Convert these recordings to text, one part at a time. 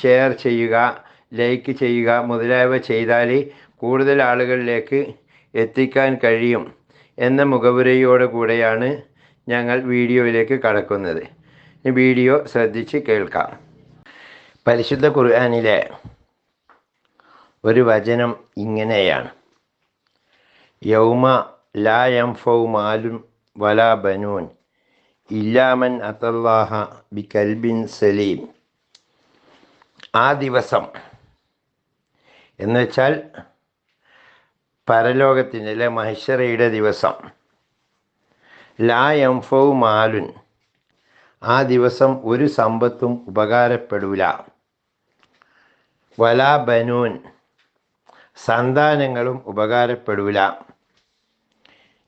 Share ചെയ്യുക like ചെയ്യുക മുതലായവ ചെയ്താൽ കൂടുതൽ ആളുകളിലേക്ക് എത്തിക്കാൻ കഴിയും എന്ന മുഖവുരയോടെ കൂടെയാണ് ഞങ്ങൾ വീഡിയോയിലേക്ക് കടക്കുന്നത്. വീഡിയോ ശ്രദ്ധിച്ച് കേൾക്കാം. പരിശുദ്ധ ഖുർആനിലെ ഒരു വചനം ഇങ്ങനെയാണ്. യൗമ ലാ യംഫൗ മാലുൻ വലാ ബനൂൻ ഇല്ലാമൻ അത്തല്ലാഹ ബി കൽബിൻ സലീം. ആ ദിവസം. എന്നുവെച്ചാൽ പരലോകത്തിന്റെ അല്ലെ മഹിഷറയുടെ ദിവസം. ലാ യംഫൗ മാലുൻ. ആ ദിവസം ഒരു സമ്പത്തും ഉപകാരപ്പെടൂല. വലാ ബനൂൻ. സന്താനങ്ങളും ഉപകാരപ്പെടൂല.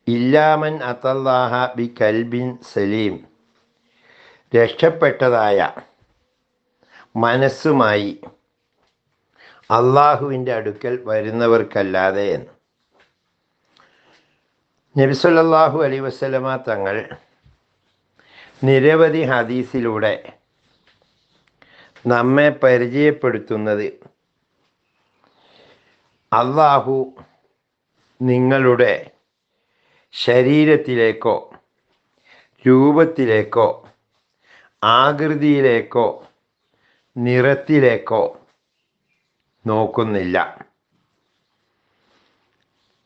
ഇല്ലാമൻ അത്തല്ലാഹ ബി കൽബിൻ സലീം. രക്ഷപ്പെട്ടതായ മനസ്സുമായി അള്ളാഹുവിന്റെ അടുക്കൽ വരുന്നവർക്കല്ലാതെ എന്ന്. നബിസല്ലാഹു അലൈ വസ്ലമ തങ്ങൾ നിരവധി ഹദീസിലൂടെ നമ്മെ പരിചയപ്പെടുത്തുന്നത് അള്ളാഹു നിങ്ങളുടെ ശരീരത്തിലേക്കോ രൂപത്തിലേക്കോ ആകൃതിയിലേക്കോ നിറത്തിലേക്കോ നോക്കുന്നില്ല.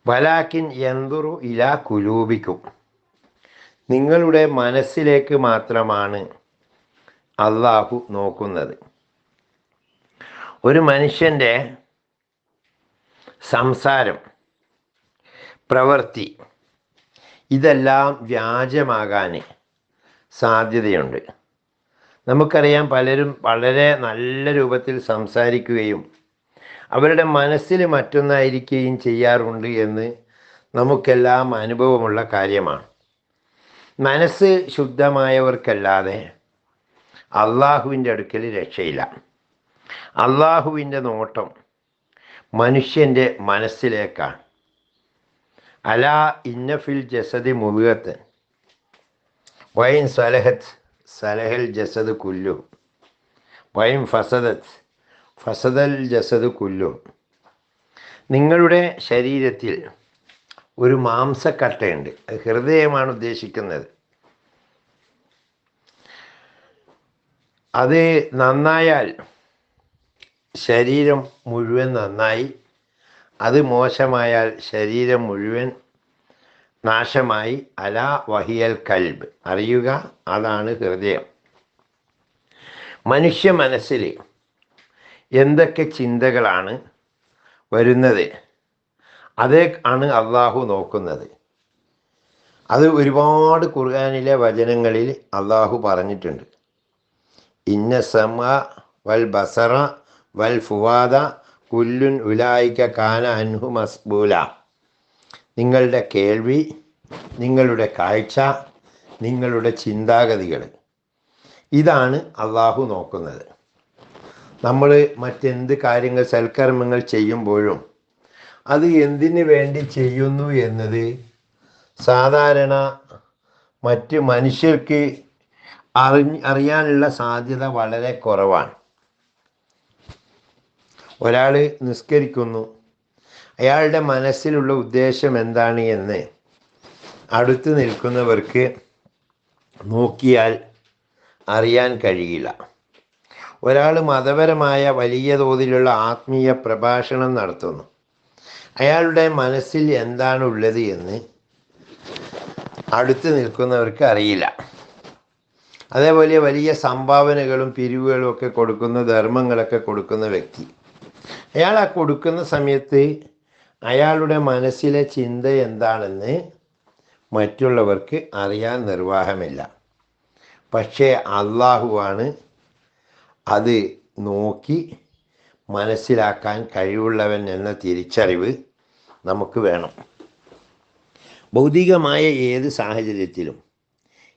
വലാക്കിൻ എന്തുറു ഇല കുലൂപിക്കും നിങ്ങളുടെ മനസ്സിലേക്ക് മാത്രമാണ് അള്ളാഹു നോക്കുന്നത്. ഒരു മനുഷ്യന്റെ സംസാരം പ്രവൃത്തി ഇതെല്ലാം വ്യാജമാകാൻ സാധ്യതയുണ്ട്. നമുക്കറിയാം പലരും വളരെ നല്ല രൂപത്തിൽ സംസാരിക്കുകയും അവരുടെ മനസ്സിൽ മറ്റൊന്നായിരിക്കുകയും ചെയ്യാറുണ്ട് എന്ന് നമുക്കെല്ലാം അനുഭവമുള്ള കാര്യമാണ്. മനസ്സ് ശുദ്ധമായവർക്കല്ലാതെ അള്ളാഹുവിന്റെ അടുക്കൽ രക്ഷയില്ല. അള്ളാഹുവിന്റെ നോട്ടം മനുഷ്യന്റെ മനസ്സിലേക്കാണ്. അലാ ഇന്നഫിൽ ജസദി മുഴുകത്ത് വൈൻ സലഹത്ത് സലഹൽ ജസദ് കുല്ലു. വയം ഫസദത്ത് ഫസദൽ ജസദ് കുല്ലു. നിങ്ങളുടെ ശരീരത്തിൽ ഒരു മാംസക്കട്ടയുണ്ട്. അത് ഹൃദയമാണ് ഉദ്ദേശിക്കുന്നത്. അത് നന്നായാൽ ശരീരം മുഴുവൻ നന്നായി. അത് മോശമായാൽ ശരീരം മുഴുവൻ നാശമായി. അല വഹിയൽ കൽബ്. അറിയുക അതാണ് ഹൃദയം. മനുഷ്യ മനസ്സിൽ എന്തൊക്കെ ചിന്തകളാണ് വരുന്നത്? അതേ ആണ് അള്ളാഹു നോക്കുന്നത്. അത് ഒരുപാട് ഖുർആാനിലെ വചനങ്ങളിൽ അള്ളാഹു പറഞ്ഞിട്ടുണ്ട്. ഇന്ന സമ വൽ ബസറ വൽ ഫുവാദ കുല്ലുൻ ഉലായിക്ക കാന അൻഹു മസ്ബൂല. നിങ്ങളുടെ കേൾവി നിങ്ങളുടെ കാഴ്ച നിങ്ങളുടെ ചിന്താഗതികൾ. ഇതാണ് അള്ളാഹു നോക്കുന്നത്. നമ്മൾ മറ്റെന്ത് കാര്യങ്ങൾ സൽക്കർമ്മങ്ങൾ ചെയ്യുമ്പോഴും അത് എന്തിനു വേണ്ടി ചെയ്യുന്നു എന്നത് സാധാരണ മറ്റ് മനുഷ്യർക്ക് അറി അറിയാനുള്ള സാധ്യത വളരെ കുറവാണ്. ഒരാൾ നിസ്കരിക്കുന്നു അയാളുടെ മനസ്സിലുള്ള ഉദ്ദേശം എന്താണ് എന്ന് അടുത്ത് നിൽക്കുന്നവർക്ക് നോക്കിയാൽ അറിയാൻ കഴിയില്ല. ഒരാൾ മതപരമായ വലിയ തോതിലുള്ള ആത്മീയ പ്രഭാഷണം നടത്തുന്നു. അയാളുടെ മനസ്സിൽ എന്താണ് ഉള്ളത് എന്ന് അടുത്ത് നിൽക്കുന്നവർക്ക് അറിയില്ല. അതേപോലെ വലിയ സംഭാവനകളും പിരിവുകളും ഒക്കെ കൊടുക്കുന്ന ധർമ്മങ്ങളൊക്കെ കൊടുക്കുന്ന വ്യക്തി. അയാൾ ആ കൊടുക്കുന്ന സമയത്ത് അയാളുടെ മനസ്സിലെ ചിന്ത എന്താണെന്ന് മറ്റുള്ളവർക്ക് അറിയാൻ നിർവാഹമില്ല. പക്ഷേ അള്ളാഹുവാണ് അത് നോക്കി മനസ്സിലാക്കാൻ കഴിവുള്ളവൻ എന്ന തിരിച്ചറിവ് നമുക്ക് വേണം. ഭൗതികമായ ഏത് സാഹചര്യത്തിലും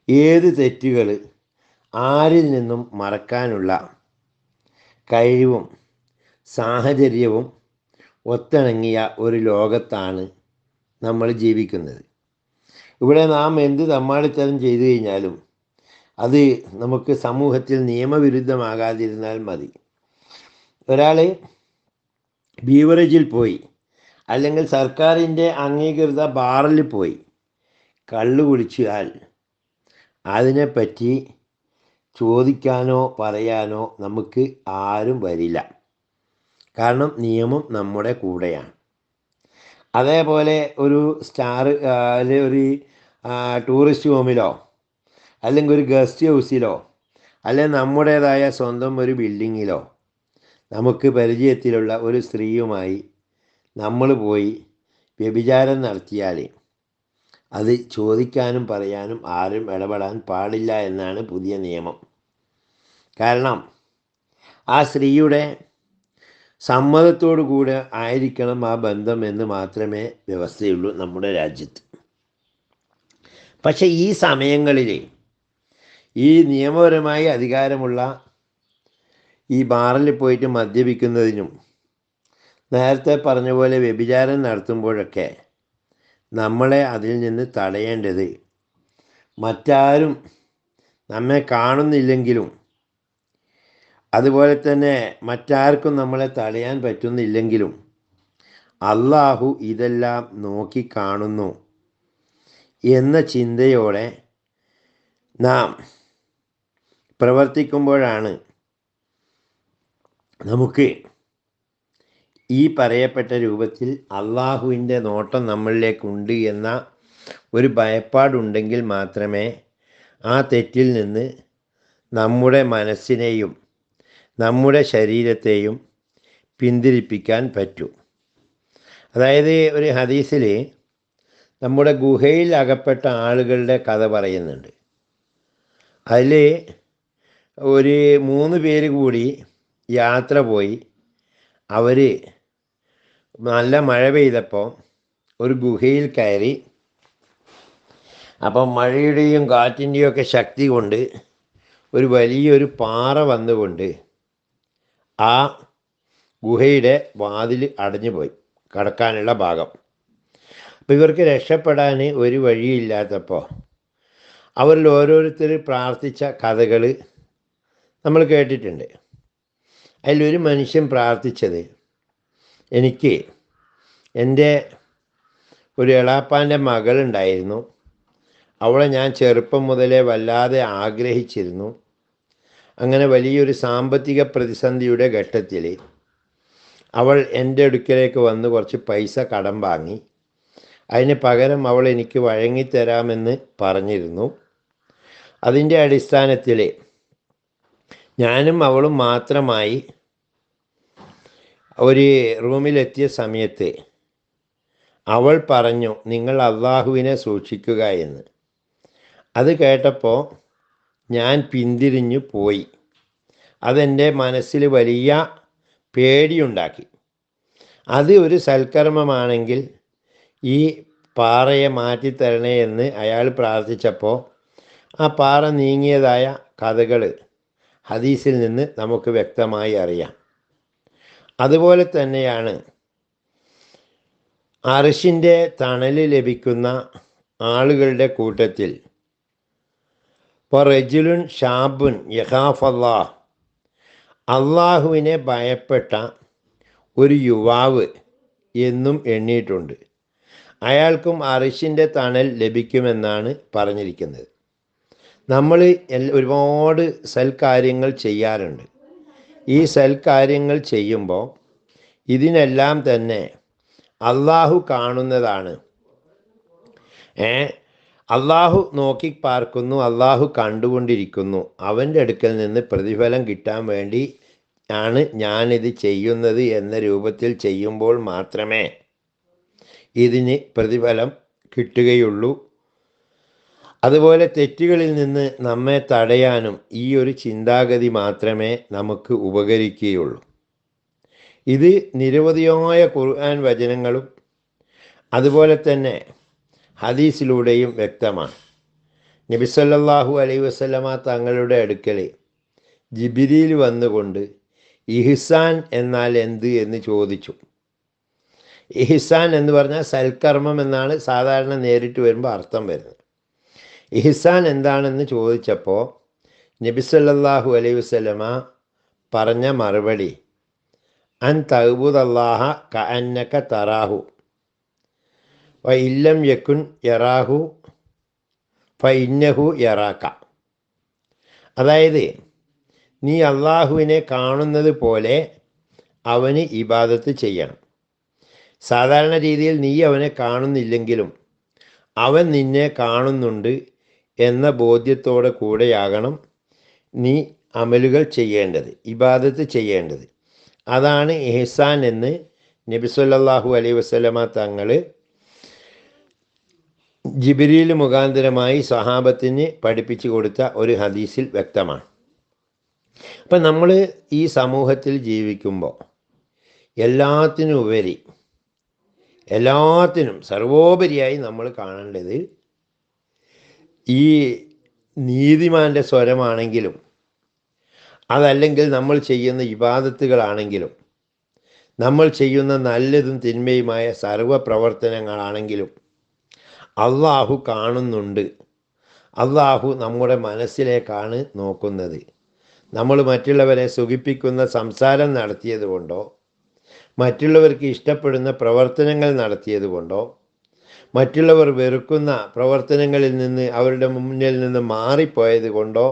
ഏത് തെറ്റുകൾ ആരിൽ നിന്നും മറക്കാനുള്ള കഴിവും സാഹചര്യവും ഒത്തിണങ്ങിയ ഒരു ലോകത്താണ് നമ്മൾ ജീവിക്കുന്നത്. ഇവിടെ നാം എന്ത് തമ്മാടിത്തരം ചെയ്തു കഴിഞ്ഞാലും അത് നമുക്ക് സമൂഹത്തിൽ നിയമവിരുദ്ധമാകാതിരുന്നാൽ മതി. ഒരാൾ ബീവറേജിൽ പോയി അല്ലെങ്കിൽ സർക്കാരിന്റെ അംഗീകൃത ബാറിൽ പോയി കള്ള് കുടിച്ചാൽ അതിനെപ്പറ്റി ചോദിക്കാനോ പറയാനോ നമുക്ക് ആരും വരില്ല. കാരണം നിയമം നമ്മുടെ കൂടെയാണ്. അതേപോലെ ഒരു സ്റ്റാർ അല്ലെ ഒരു ടൂറിസ്റ്റ് ഹോമിലോ അല്ലെങ്കിൽ ഒരു ഗസ്റ്റ് ഹൗസിലോ അല്ലെ നമ്മുടേതായ സ്വന്തം ഒരു ബിൽഡിങ്ങിലോ നമുക്ക് പരിചയത്തിലുള്ള ഒരു സ്ത്രീയുമായി നമ്മൾ പോയി വ്യഭിചാരം നടത്തിയാൽ അത് ചോദിക്കാനും പറയാനും ആരും ഇടപെടാൻ പാടില്ല എന്നാണ് പുതിയ നിയമം. കാരണം ആ സ്ത്രീയുടെ സമ്മതത്തോടു കൂടെ ആയിരിക്കണം ആ ബന്ധം എന്ന് മാത്രമേ വ്യവസ്ഥയുള്ളൂ നമ്മുടെ രാജ്യത്ത്. പക്ഷേ ഈ സമയങ്ങളിൽ ഈ നിയമപരമായി അധികാരമുള്ള ഈ ബാറിൽ പോയിട്ട് മദ്യപിക്കുന്നതിനും നേരത്തെ പറഞ്ഞ പോലെ വ്യഭിചാരം നടത്തുമ്പോഴൊക്കെ നമ്മളെ അതിൽ നിന്ന് തടയേണ്ടത് മറ്റാരും നമ്മെ കാണുന്നില്ലെങ്കിലും അതുപോലെ തന്നെ മറ്റാർക്കും നമ്മളെ തടയാൻ പറ്റുന്നില്ലെങ്കിലും അള്ളാഹു ഇതെല്ലാം നോക്കി കാണുന്നു എന്ന ചിന്തയോടെ നാം പ്രവർത്തിക്കുമ്പോഴാണ് നമുക്ക് ഈ പറയപ്പെട്ട രൂപത്തിൽ അള്ളാഹുവിന്റെ നോട്ടം നമ്മളിലേക്കുണ്ട് എന്ന ഒരു ഭയപ്പാടുണ്ടെങ്കിൽ മാത്രമേ ആ തെറ്റിൽ നിന്ന് നമ്മുടെ മനസ്സിനെയും നമ്മുടെ ശരീരത്തെയും പിന്തിരിപ്പിക്കാൻ പറ്റൂ. അതായത് ഒരു ഹദീസിൽ നമ്മുടെ ഗുഹയിൽ അകപ്പെട്ട ആളുകളുടെ കഥ പറയുന്നുണ്ട്. അതിൽ ഒരു മൂന്ന് പേര് കൂടി യാത്ര പോയി. അവർ നല്ല മഴ പെയ്തപ്പോൾ ഒരു ഗുഹയിൽ കയറി. അപ്പം മഴയുടെയും കാറ്റിന്റെയും ഒക്കെ ശക്തി കൊണ്ട് ഒരു വലിയൊരു പാറ വന്നുകൊണ്ട് ആ ഗുഹയുടെ വാതിൽ അടഞ്ഞു പോയി കടക്കാനുള്ള ഭാഗം. അപ്പോൾ ഇവർക്ക് രക്ഷപ്പെടാൻ ഒരു വഴിയില്ലാത്തപ്പോൾ അവരിൽ ഓരോരുത്തർ പ്രാർത്ഥിച്ച കഥകൾ നമ്മൾ കേട്ടിട്ടുണ്ട്. അതിലൊരു മനുഷ്യൻ പ്രാർത്ഥിച്ചത് എനിക്ക് എന്റെ ഒരു എളാപ്പാന്റെ മകളുണ്ടായിരുന്നു. അവളെ ഞാൻ ചെറുപ്പം മുതലേ വല്ലാതെ ആഗ്രഹിച്ചിരുന്നു. അങ്ങനെ വലിയൊരു സാമ്പത്തിക പ്രതിസന്ധിയുടെ ഘട്ടത്തിൽ അവൾ എന്റെ അടുക്കലേക്ക് വന്ന് കുറച്ച് പൈസ കടം വാങ്ങി. അതിന് പകരം അവൾ എനിക്ക് വഴങ്ങിത്തരാമെന്ന് പറഞ്ഞിരുന്നു. അതിന്റെ അടിസ്ഥാനത്തിൽ ഞാനും അവളും മാത്രമായി ഒരു റൂമിലെത്തിയ സമയത്ത് അവൾ പറഞ്ഞു നിങ്ങൾ അള്ളാഹുവിനെ സൂക്ഷിക്കുക എന്ന്. അത് കേട്ടപ്പോൾ ഞാൻ പിന്തിരിഞ്ഞു പോയി. അതെന്റെ മനസ്സിൽ വലിയ പേടിയുണ്ടാക്കി. അത് ഒരു സൽക്കർമ്മമാണെങ്കിൽ ഈ പാറയെ മാറ്റിത്തരണേ എന്ന് അയാൾ പ്രാർത്ഥിച്ചപ്പോൾ ആ പാറ നീങ്ങിയതായ കഥകൾ ഹദീസിൽ നിന്ന് നമുക്ക് വ്യക്തമായി അറിയാം. അതുപോലെ തന്നെയാണ് അറിശിന്റെ തണൽ ലഭിക്കുന്ന ആളുകളുടെ കൂട്ടത്തിൽ റജുലുൻ ഷാബുൻ യഹാഫല്ലാ അള്ളാഹുവിനെ ഭയപ്പെട്ട ഒരു യുവാവ് എന്നും എണ്ണിയിട്ടുണ്ട്. അയാൾക്കും അറിഷിന്റെ തണൽ ലഭിക്കുമെന്നാണ് പറഞ്ഞിരിക്കുന്നത്. നമ്മൾ ഒരുപാട് സൽക്കാര്യങ്ങൾ ചെയ്യാറുണ്ട്. ഈ സൽക്കാര്യങ്ങൾ ചെയ്യുമ്പോൾ ഇതിനെല്ലാം തന്നെ അള്ളാഹു കാണുന്നതാണ്. അള്ളാഹു നോക്കി പാർക്കുന്നു അള്ളാഹു കണ്ടുകൊണ്ടിരിക്കുന്നു. അവന്റെ അടുക്കൽ നിന്ന് പ്രതിഫലം കിട്ടാൻ വേണ്ടി ആണ് ഞാനിത് ചെയ്യുന്നത് എന്ന രൂപത്തിൽ ചെയ്യുമ്പോൾ മാത്രമേ ഇതിന് പ്രതിഫലം കിട്ടുകയുള്ളൂ. അതുപോലെ തെറ്റുകളിൽ നിന്ന് നമ്മെ തടയാനും ഈ ഒരു ചിന്താഗതി മാത്രമേ നമുക്ക് ഉപകരിക്കുകയുള്ളൂ. ഇത് നിരവധിയായ ഖുർആൻ വചനങ്ങളും അതുപോലെ തന്നെ ഹദീസിലൂടെയും വ്യക്തമാണ്. നബിസല്ലാഹു അലൈ വസ്ലമ തങ്ങളുടെ അടുക്കൽ ജിബിരിയിൽ വന്നുകൊണ്ട് ഇഹ്സാൻ എന്നാൽ എന്ത് എന്ന് ചോദിച്ചു. ഇഹ്സാൻ എന്ന് പറഞ്ഞാൽ സൽക്കർമ്മം എന്നാണ് സാധാരണ നേരിട്ട് വരുമ്പോൾ അർത്ഥം വരുന്നത്. ഇഹ്സാൻ എന്താണെന്ന് ചോദിച്ചപ്പോൾ നബിസല്ലാഹു അലൈ വസ്ലമ പറഞ്ഞ മറുപടി അൻ തഹബുദല്ലാഹ ക അന്നക്ക തറാഹു. വ ഇല്ലം യക്കുൻ യറാഹു ഫൈന്നഹു യറാക്ക അതായത് നീ അള്ളാഹുവിനെ കാണുന്നത് പോലെ അവന് ഇബാദത്ത് ചെയ്യണം. സാധാരണ രീതിയിൽ നീ അവനെ കാണുന്നില്ലെങ്കിലും അവൻ നിന്നെ കാണുന്നുണ്ട് എന്ന ബോധ്യത്തോടെ കൂടെയാകണം നീ അമലുകൾ ചെയ്യേണ്ടത് ഇബാദത്ത് ചെയ്യേണ്ടത്. അതാണ് എഹ്സാൻ എന്ന് നബിസ്വല്ലാഹു അലൈ വസ്ലമ തങ്ങൾ ജിബിരിയിൽ മുഖാന്തരമായി സഹാബത്തിന് പഠിപ്പിച്ചു കൊടുത്ത ഒരു ഹദീസിൽ വ്യക്തമാണ്. അപ്പം നമ്മൾ ഈ സമൂഹത്തിൽ ജീവിക്കുമ്പോൾ എല്ലാത്തിനും ഉപരി എല്ലാത്തിനും സർവോപരിയായി നമ്മൾ കാണേണ്ടത് ഈ നീതിമാന്റെ സ്വരമാണെങ്കിലും അതല്ലെങ്കിൽ നമ്മൾ ചെയ്യുന്ന ഇബാദത്തുകളാണെങ്കിലും നമ്മൾ ചെയ്യുന്ന നല്ലതും തിന്മയുമായ സർവ പ്രവർത്തനങ്ങളാണെങ്കിലും അള്ളാഹു കാണുന്നുണ്ട്. അള്ളാഹു നമ്മുടെ മനസ്സിലേക്കാണ് നോക്കുന്നത്. നമ്മൾ മറ്റുള്ളവരെ സുഖിപ്പിക്കുന്ന സംസാരം നടത്തിയത് കൊണ്ടോ മറ്റുള്ളവർക്ക് ഇഷ്ടപ്പെടുന്ന പ്രവർത്തനങ്ങൾ നടത്തിയത് കൊണ്ടോ മറ്റുള്ളവർ വെറുക്കുന്ന പ്രവർത്തനങ്ങളിൽ നിന്ന് അവരുടെ മുന്നിൽ നിന്ന് മാറിപ്പോയത് കൊണ്ടോ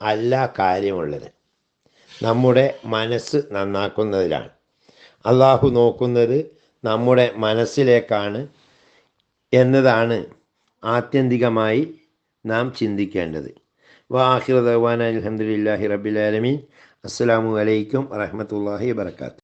അല്ല കാര്യമുള്ളത്. നമ്മുടെ മനസ്സ് നന്നാക്കുന്നതിലാണ്. അള്ളാഹു നോക്കുന്നത് നമ്മുടെ മനസ്സിലേക്കാണ് എന്നതാണ് ആത്യന്തികമായി നാം ചിന്തിക്കേണ്ടത്. വാഹിർ ദവാൻ അലഹമുല്ലാഹി റബിലാലമീൻ അസ്സാം വലൈക്കും വറഹമത്തല്ലാഹി വാത്തു